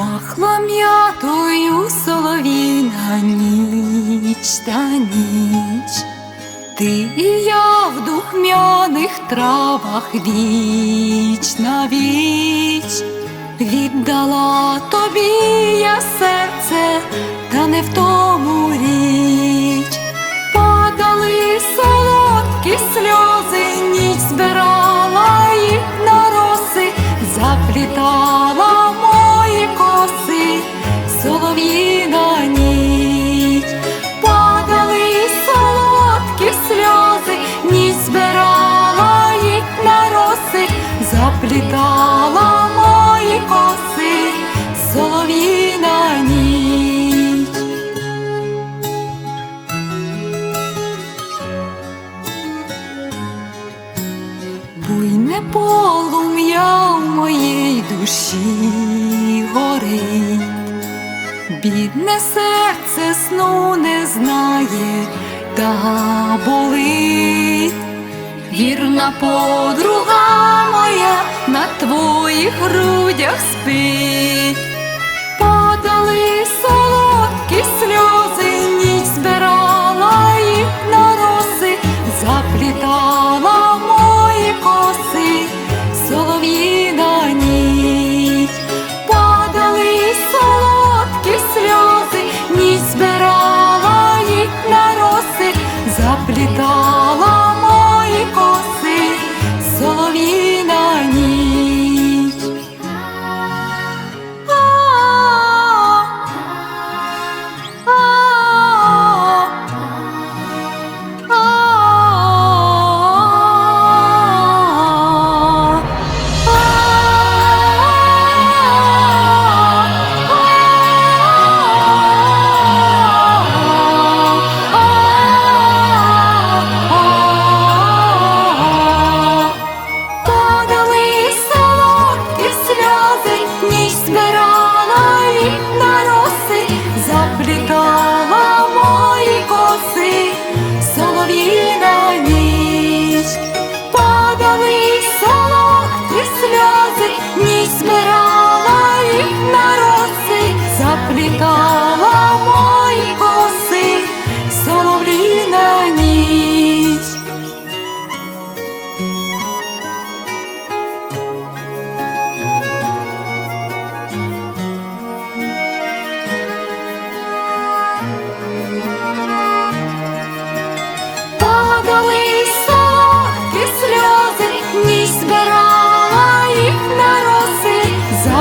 Пахла м'ятою соловіна ніч та ніч, ти і я в духмяних травах віч на віч, віддала тобі я серце, та не в тому річ, Полум'я в моїй душі горить, бідне серце сну не знає та болить. Вірна подруга моя на твоїх грудях спить, заплітала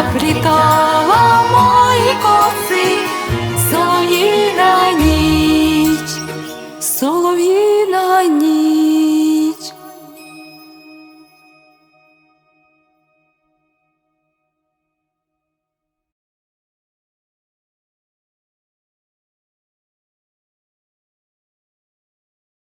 Africa.